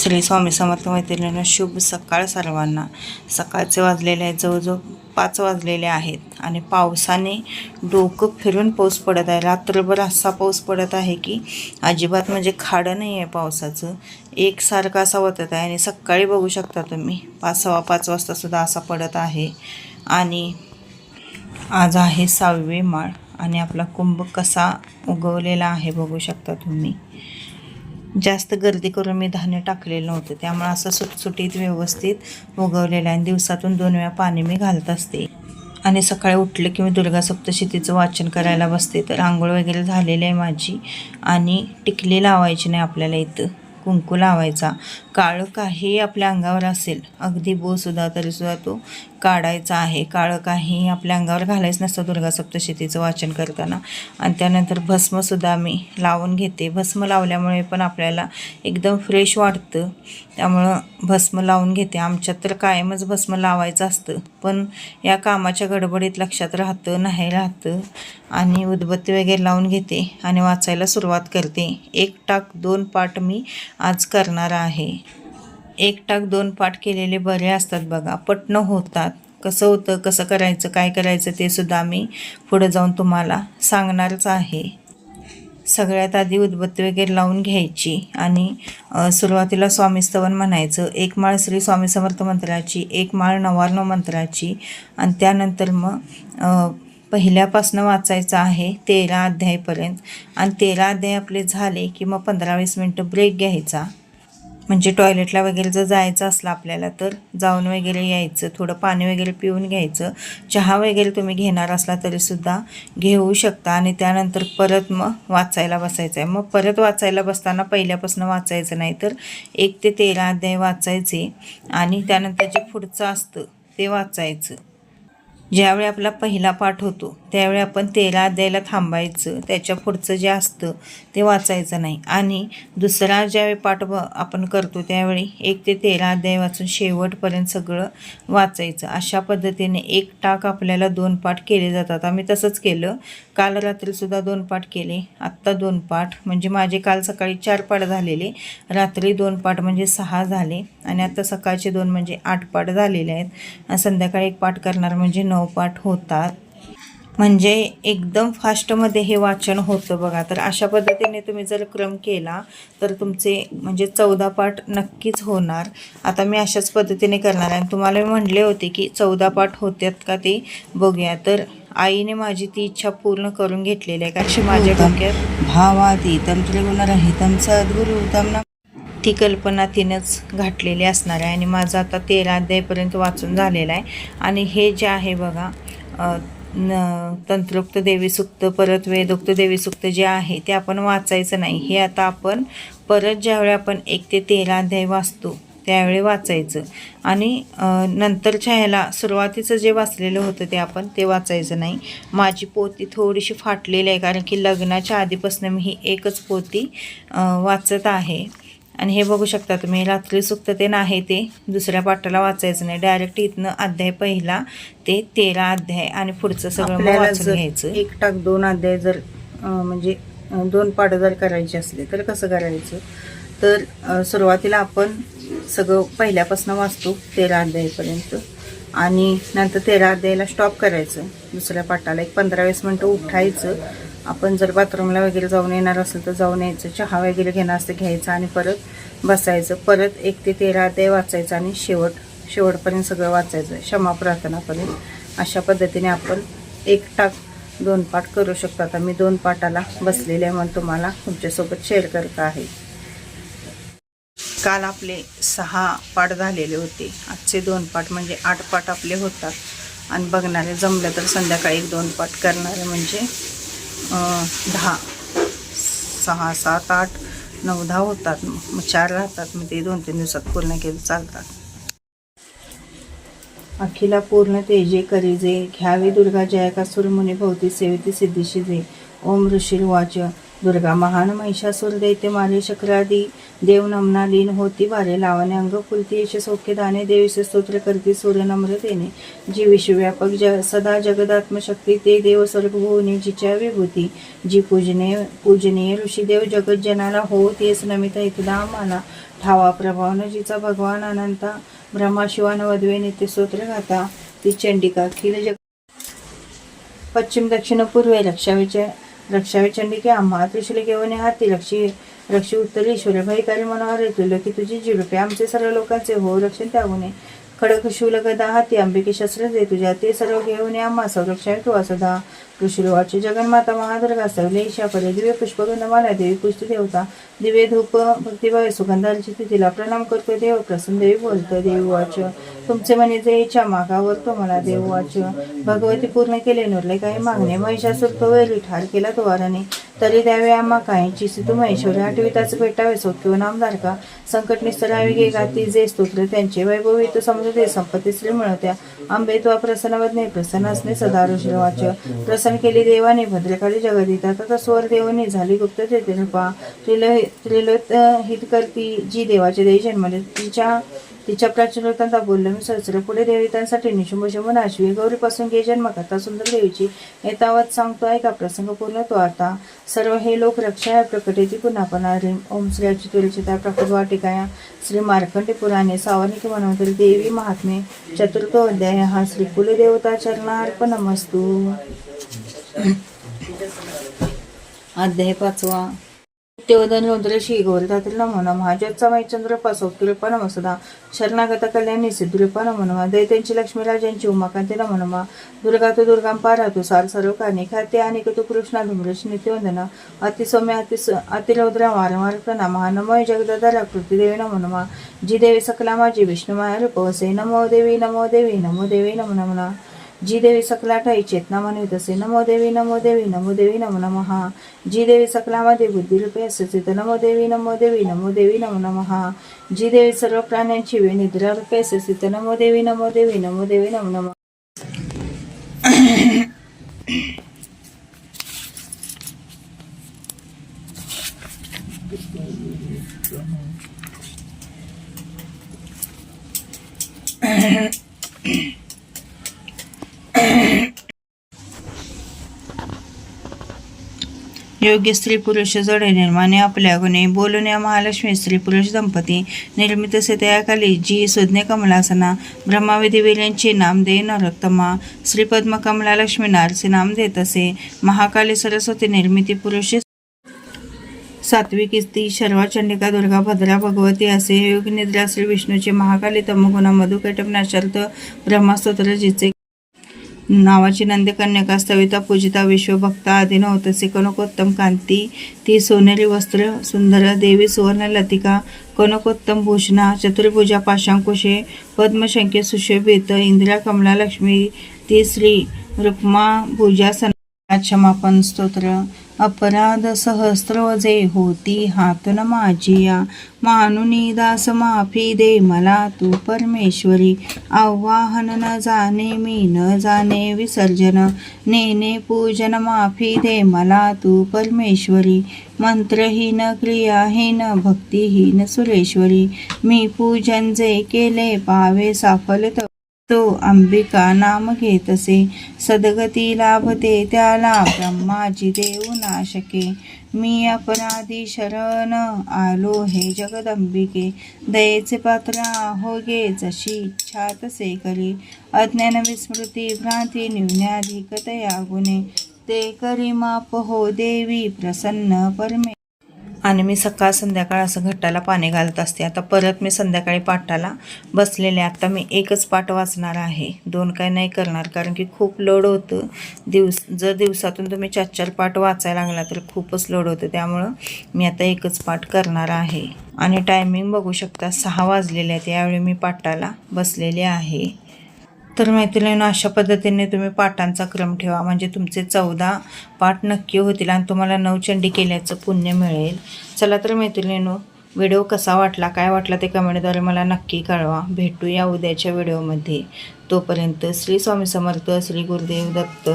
श्री स्वामी समर्थ मैत्रिणींना शुभ सकाळ सर्वांना. सकाळचे वाजलेले आहेत जवळजवळ पाच वाजलेले आहेत आणि पावसाने डोकं फिरून पाऊस पडत आहे. रात्रभर असा पाऊस पडत आहे की अजिबात म्हणजे खाडं नाही आहे पावसाचं. एकसारखा असा वतत आहे आणि सकाळी बघू शकता तुम्ही पाच सव्वा पाच वाजतासुद्धा असा पडत आहे. आणि आज आहे सहावी माळ आणि आपला कुंभ कसा उगवलेला आहे बघू शकता तुम्ही. जास्त गर्दी करून मी धान्य टाकलेलं नव्हतं. त्यामुळे असं सुटसुटीत व्यवस्थित उगवलेलं आहे. आणि दिवसातून दोन वेळा पाणी मी घालत असते. आणि सकाळी उठलं की मी दुर्गा सप्तशतीचं वाचन करायला बसते. तर आंघोळ वगैरे झालेली आहे माझी. आणि टिकली लावायची नाही आपल्याला इथं. कुंकू लावायचा. काळं काही आपल्या अंगावर असेल. अगदी बोसुद्धा तरीसुद्धा तो काढायचा आहे. काळं काही आपल्या अंगावर घालायचं नसतं दुर्गा सप्तशतीचं वाचन करताना. आणि त्यानंतर भस्मसुद्धा मी लावून घेते. भस्म लावल्यामुळे पण आपल्याला एकदम फ्रेश वाटतं. त्यामुळं भस्म लावून घेते. आमच्यात तर कायमच भस्म लावायचं असतं. पण या कामाच्या गडबडीत लक्षात राहतं नाही राहतं. आणि उदबत्ती वगैरे लावून घेते आणि वाचायला सुरुवात करते. एक टाक दोन पाठ मी आज करणार आहे. एक टाक दोन पाठ केलेले बरे असतात बघा. पटणं होतात. कसं होतं कसं करायचं काय करायचं ते सुद्धा मी पुढं जाऊन तुम्हाला सांगणारच आहे. सगळ्यात आधी उदबत्ती वगैरे लावून घ्यायची आणि सुरुवातीला स्वामी स्तवन म्हणायचं. एक माळ श्री स्वामी समर्थ मंत्राची एक माळ नवार्णव मंत्राची आणि त्यानंतर मग पहिल्यापासनं वाचायचं आहे तेरा अध्यायपर्यंत. आणि तेरा अध्याय आपले झाले की मग पंधरा वीस मिनटं ब्रेक घ्यायचा. म्हणजे टॉयलेटला वगैरे जर जायचं असलं आपल्याला तर जाऊन वगैरे यायचं थोडं पाणी वगैरे पिऊन घ्यायचं. चहा वगैरे तुम्ही घेणार असला तरीसुद्धा घेऊ शकता आणि त्यानंतर परत मग वाचायला बसायचं आहे मग परत वाचायला बसताना पहिल्यापासून वाचायचं नाही तर एक ते तेरा अध्याय वाचायचे आणि त्यानंतर जे पुढचं असतं ते वाचायचं. ज्यावेळी आपला पहिला पाठ होतो त्यावेळी आपण तेरा अध्यायला थांबायचं. त्याच्या पुढचं जे असतं ते वाचायचं नाही. आणि दुसरा ज्यावेळी पाठ आपण करतो त्यावेळी एक ते तेरा अध्याय वाचून शेवटपर्यंत सगळं वाचायचं. अशा पद्धतीने एक टाक आपल्याला दोन पाठ केले जातात. आम्ही तसंच केलं. काल रात्रीसुद्धा दोन पाठ केले. आत्ता दोन पाठ. म्हणजे माझे काल सकाळी चार पाठ झालेले. रात्री दोन पाठ म्हणजे सहा झाले. आणि आता सकाळचे दोन म्हणजे आठ पाठ झालेले आहेत. संध्याकाळी एक पाठ करणार म्हणजे नऊ पाठ होतात. म्हणजे एकदम फास्टमध्ये हे वाचन होतं बघा. तर अशा पद्धतीने तुम्ही जर क्रम केला तर तुमचे म्हणजे चौदा पाठ नक्कीच होणार. आता मी अशाच पद्धतीने करणार आहे. आणि तुम्हाला मी म्हणले होते की चौदा पाठ होत्यात का ते बघूया. तर आईने माझी ती इच्छा पूर्ण करून घेतलेली आहे. कारण माझ्या डोक्यात भावाती तंत्रगुणरहितम सद्गुरुतम न ती कल्पना तिनंच घातलेली असणार आहे. आणि माझं आता तेरा अध्यायपर्यंत वाचून झालेलं आहे. आणि हे जे आहे बघा न तंत्रोक्त देवी सुक्त परत वेदोक्त देवी सुक्त जे आहे ते आपण वाचायचं नाही. हे आता आपण परत ज्यावेळी आपण एक ते तेरा अध्याय वाचतो त्यावेळी वाचायचं. आणि नंतरच्या ह्याला सुरुवातीचं जे वाचलेलं होतं ते आपण ते वाचायचं नाही. माझी पोती थोडीशी फाटलेली आहे कारण की लग्नाच्या आधीपासून मी ही एकच पोती वाचत आहे. आणि हे बघू शकता तुम्ही रात्री सुक्त ते नाही ते. दुसऱ्या पाठाला वाचायचं नाही. डायरेक्ट इथनं अध्याय पहिला ते तेरा अध्याय आणि पुढचं सगळं वाचून घ्यायचं. एक टाक दोन अध्याय जर म्हणजे दोन पाठ जर करायचे असले तर कसं करायचं? तर सुरुवातीला आपण सगळं पहिल्यापासून वाचतो तेरा अध्यायपर्यंत. आणि नंतर तेरा अध्यायाला स्टॉप करायचं. दुसऱ्या पाठाला एक पंधरा वीस मिनटं उठायचं. आपण जर बाथरूमला वगैरे जाऊन येणार असेल तर जाऊन यायचं चहा वगैरे घेणार असतं घ्यायचं आणि परत बसायचं. परत एक ते तेरा ते वाचायचं आणि शेवट शेवटपर्यंत सगळं वाचायचं. क्षमा प्रार्थनापर्यंत अशा पद्धतीने आपण एक टाक दोन पाठ करू शकतो. आता मी दोन पाठाला बसलेले आहे म्हणून तुम्हाला तुमच्यासोबत शेअर करत आहे. काल आपले सहा पाठ झालेले होते. आजचे दोन पाठ म्हणजे आठ पाठ आपले होतात. आणि बघणारे जमलं तर संध्याकाळी एक दोन पाठ करणारे म्हणजे दहा सहा सात आठ नऊ दहा होतात. मग चार राहतात. मग ते दोन तीन दिवसात पूर्ण केलं चालतात. अखिला पूर्ण तेजे करीजे घ्यावी दुर्गा जया का सुरमुनी भोवती सेवती सिद्धीशी जे. ओम ऋषी वाच दुर्गा महान महिषासूर दैत्य मारे शक्रादी देव नमना लीन होती. वारे लावणे अंग फुलती यश सौख्य दाने देवीचे स्तोत्र करती सूर्य नम्र देणे. जी विश्वव्यापक ज सदा जगदात्मशक्ती ते देव स्वर्ग जिच्या विभूती. जी पूजनीय पूजनीय ऋषीदेव जगत जनाला हो तेच नमित एकदा माना ठावा न जिचा भगवान अनंता ब्रह्माशिवान वधवे नित्य स्तोत्र गाता. ती चंडिका खिल जग पश्चिम दक्षिण पूर्वे रक्षाविचे रक्षाविचंडिके आम्हा त्रिशूल घेऊन हाती रक्षी रक्षी उत्तरेश्वर काली मनोहर तुल्य की तुझी जिरुपे आमचे सर्व लोकांचे हो रक्षण त्यागुने खडक शूलगदा हाती अंबिके शस्त्र दे तुझ्या ते सर्व घेऊन आम्हा संरक्षण किंवा सदा. ऋषुलवाची जगन्माता महादुर्गा सवले ईशापरे दिव्य पुष्पगंध माला देवी पुष्ट देवता. दिव्य धूप भक्तिभावे सुगंधाची तिला प्रणाम करतो देव प्रसन्न देवी बोलतो देव वाच. तुमचे म्हणे जे इच्छा मागावर तुम्हाला देव वाच भगवती पूर्ण केले नुरले काही मागणे. महिषासूर तो वेळी ठार केला तो वाराने तरी द्यावे आम्हा काहींची सितू महेश्वरी. आठविताच भेटावे सौख्य नामदार का? संकट निस्तरावी गे गाती. जे स्तोत्र त्यांचे. वैभवी तो समजू दे. संपत्ती श्री मिळवत्या. आंबे तो प्रसन्नवदने प्रसन्न असणे सदा ऋषी वाच. प्रसन्न केली देवाने. भद्रकाली जगदिता. तथा स्वर देवाने झाली गुप्त ते कृपा त्रिलो हित करती जी देवाचे देवी जन्मले. तिच्या तिच्या प्राचुर्यतांता बोललं मी सहस्र पुढे देवितांसाठी निशुंभ शुंभ आश्वी गौरीपासून गे जन्मकथा सुंदर देवीची येतावत सांगतो ऐका प्रसंग पूर्ण तो आता. सर्व हे लोक रक्षा प्रकटेती पुन्हा पण ह्रीम ओम श्री अच्युतुरीची त्या प्रकट वाटिकाया श्री मार्कंडी पुराणे सावनिक मनवंतरी देवी महात्मे चतुर्थो अध्याय हा श्री कुलदेवता चरणार्पणमस्तू. अध्याय पाचवा. नित्यवदन रुद्रशी गौरतातील नमो नमः ज्योत्सा चंद्र पासोक्तिरूपा नमसदा शरणागत कल्याणी सिद्धिरूपा नमो नमः दैत्यांची लक्ष्मीराजांची उमाकांती नमो नमः दुर्गा तू दुर्गां पारातु सार सर्व कानी खाते आणि तू कृष्णा धुमृष नित्यवंदन अतिसौम्य अतिस अतिरौद्र वारंवार प्रणा नमो जगदधरा कृतीदेवी नमो नमः जी देवी सकला माझी विष्णुमाया रूपवसे नमो देवी नमो देवी नमो देवी नमो नमना जी देवी सकलाठाई चेतना म्हणवित असे नमो देवी नमो देवी नमो देवी नमो नमः जी देवी सकलामध्ये बुद्धिरूपे असे तर नमो देवी नमो देवी नमो देवी नमो नमः जी देवी सर्व प्राण्यांची वे निद्रा रूपे असे तर नमो देवी नमो देवी नमो देवी नमो नमः योग्य स्त्री पुरुष जोडे निर्माणे आपल्या गुणे महालक्ष्मी स्त्री पुरुष दंपती निर्मित सेतयाखाली जी सुज्ञ कमलासना ब्रह्माविधी वीर्यांची नाम दे नरोत्तमा श्रीपद्म कमला लक्ष्मी नारचे नाम देत असे महाकाली सरस्वती निर्मिती पुरुष सात्विक स्त्री शर्वा चंडिका दुर्गा भद्रा भगवती असे योग निद्रा श्री विष्णूचे महाकाली तमगुणा मधुकैटपनाशर्थ ब्रह्मस्तोत्र जिचे नावाची नंदकन्यका स्तविता पूजिता विश्वभक्ता आदी नवतसे कनकोत्तम कांती. ती सोनेरी वस्त्र सुंदर देवी सुवर्ण लतिका कनकोत्तम भूषणा चतुर्भुजा पाशांकुशे पद्मशंके सुशोभित इंदिरा कमला लक्ष्मी ती श्री रुक्मा भुजा सना क्षमापन स्तोत्र. अपराध सहस्र जे होती हातन माझिया. मानुनी दास माफी दे मला तू परमेश्वरी. आवाहन न जाणे मी न जाणे विसर्जन. नेने पूजन माफी दे मला तू परमेश्वरी. मंत्रहीन क्रियाहीन भक्तिहीन सुरेश्वरी. मी पूजन जे केले पावे साफल तो अंबिका नाम घेतसे. सदगती लाभते त्याला ब्रह्माजी देऊ नाशके. मी अपराधी शरण आलो हे जगदंबिके. दयेचे पात्र हो गे जशी इच्छा तसे करी. अज्ञान विस्मृती भ्रांती निवण्याधिकतया गुणे. ते करी माप हो देवी प्रसन्न परमे. आणि मी सकाळ संध्याकाळ असं घट्टाला पाणी घालत असते. आता परत मी संध्याकाळी पाठाला बसलेले आता मी एकच पाठ वाचणार आहे. दोन काय नाही करणार कारण की खूप लोड होतं. दिवस जर दिवसातून तुम्ही चार चार पाठ वाचायला लागला तर खूपच लोड होतं. त्यामुळं मी आता एकच पाठ करणार आहे. आणि टायमिंग बघू शकता सहा वाजलेले आहेत. यावेळी मी पाठाला बसलेले आहे. तर मैत्रिणीनं अशा पद्धतीने तुम्ही पाठांचा क्रम ठेवा. म्हणजे तुमचे चौदा पाठ नक्की होतील आणि तुम्हाला नवचंडी केल्याचं पुण्य मिळेल. चला तर मैत्रिणीनो व्हिडिओ कसा वाटला काय वाटला ते कमेंटद्वारे मला नक्की कळवा. भेटूया उद्याच्या व्हिडिओमध्ये. तोपर्यंत श्री स्वामी समर्थ श्री गुरुदेव दत्त.